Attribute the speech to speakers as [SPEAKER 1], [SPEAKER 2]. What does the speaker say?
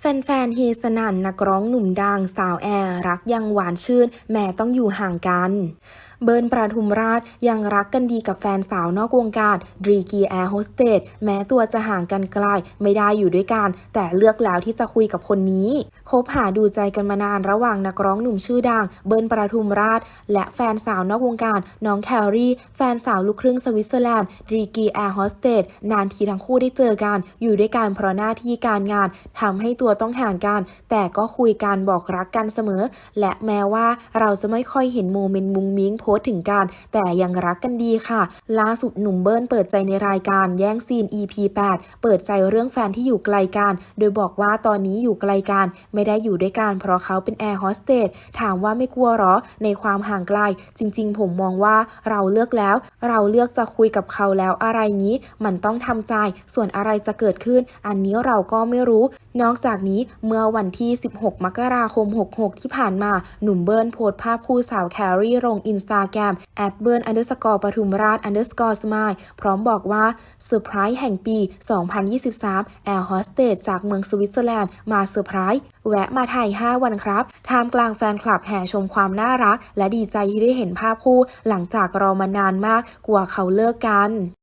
[SPEAKER 1] แฟนๆเฮสนันนักร้องหนุ่มดังสาวแอร์รักยังหวานชื่น แม้ต้องอยู่ห่างกัน เบิร์นปราทุมราชยังรักกันดีกับแฟนสาวนอกวงการดรีกีแอร์โฮสเตสแม้ตัวจะห่างกันไกลไม่ได้อยู่ด้วยกัน แต่เลือกแล้วที่จะคุยกับคนนี้คบหาดูใจกันมานานระหว่างนักร้องหนุ่มชื่อดัง เบิร์นปราทุมราช และแฟนสาวนอกวงการน้องแคลรี่ แฟนสาวลูกครึ่งสวิตเซอร์แลนด์ดรีกีแอร์โฮสเตสนานทีทั้งคู่ได้เจอกัน อยู่ด้วยกันเพราะหน้าที่การงานทำให้ตัวต้องห่างกัน แต่ก็คุยกันบอกรักกันเสมอ และแม้ว่าเราจะไม่ค่อยเห็นโมเมนต์มุงมิ้งโพสต์ถึงกัน แต่ยังรักกันดีค่ะ ล่าสุดหนุ่มเบิ้ลเปิดใจในรายการแย่งซีน EP 8 เปิดใจเรื่องแฟนที่อยู่ไกลกัน โดยบอกว่าตอนนี้อยู่ไกลกัน ไม่ได้อยู่ด้วยกันเพราะเขาเป็นแอร์โฮสเตสถามว่าไม่กลัวหรอ ในความห่างไกล จริง ๆ ผมมองว่าเราเลือกแล้ว เราเลือกจะคุยกับเขาแล้วอะไรนี้ มันต้องทำใจ ส่วนอะไรจะเกิดขึ้น อันนี้เราก็ไม่รู้ นอกจากนี้เมื่อวันที่ 16 มกราคม 66 ที่ผ่านมา หนุ่มเบิร์นโพสต์ภาพคู่สาวแคลรี่ลงอินสตาแกรมแอดเบิร์นอันเดอร์สกอร์ปทุมราชอันเดอร์สกอร์สมายพร้อมบอกว่าเซอร์ไพรส์แห่งปี 2023 แอร์โฮสเตสจากเมืองสวิตเซอร์แลนด์มาเซอร์ไพรส์แวะมาไทย 5 วันครับท่ามกลางแฟนคลับแห่ชมความน่ารัก และดีใจที่ได้เห็นภาพคู่ หลังจากรอมานานมากกว่าเขาเลิกกัน